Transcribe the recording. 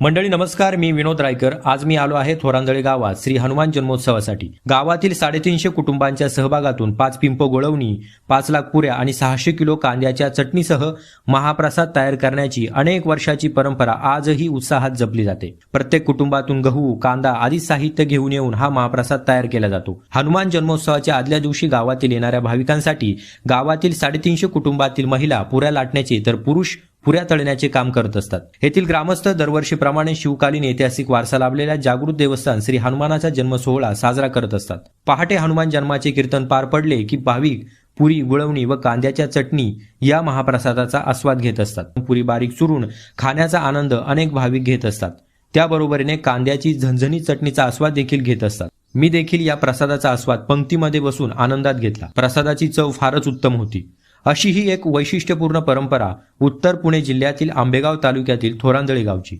मंडळी नमस्कार. मी विनोद रायकर. आज मी आलो आहे थोरांजळे गावात श्री हनुमान जन्मोत्सवासाठी. गावातील साडेतीनशे कुटुंबांच्या सहभागातून पाच पिंप गोळवणी पाच लाख पुऱ्या आणि सहाशे किलो कांद्याच्या चटणीसह महाप्रसाद तयार करण्याची अनेक वर्षाची परंपरा आजही उत्साहात जपली जाते. प्रत्येक कुटुंबातून गहू कांदा आदी साहित्य घेऊन येऊन हा महाप्रसाद तयार केला जातो. हनुमान जन्मोत्सवाच्या आदल्या दिवशी गावातील येणाऱ्या भाविकांसाठी गावातील साडेतीनशे कुटुंबातील महिला पुऱ्या लाटण्याचे तर पुरुष पुऱ्या तळण्याचे काम करत असतात. येथील ग्रामस्थ दरवर्षीप्रमाणे शिवकालीन ऐतिहासिक वारसा लाभलेल्या जागृत देवस्थान श्री हनुमानाचा जन्म सोहळा साजरा करत असतात. पहाटे हनुमान जन्माचे कीर्तन पार पडले की भाविक पुरी गुळवणी व कांद्याच्या चटणी या महाप्रसादाचा आस्वाद घेत असतात. पुरी बारीक चुरून खाण्याचा आनंद अनेक भाविक घेत असतात. त्याबरोबरीने कांद्याची झणझणी चटणीचा आस्वाद देखील घेत असतात. मी देखील या प्रसादाचा आस्वाद पंक्तीमध्ये बसून आनंदात घेतला. प्रसादाची चव फारच उत्तम होती. अशी ही एक वैशिष्ट्यपूर्ण परंपरा उत्तर पुणे जिल्ह्यातील आंबेगाव तालुक्यातील थोरांदळी गावची.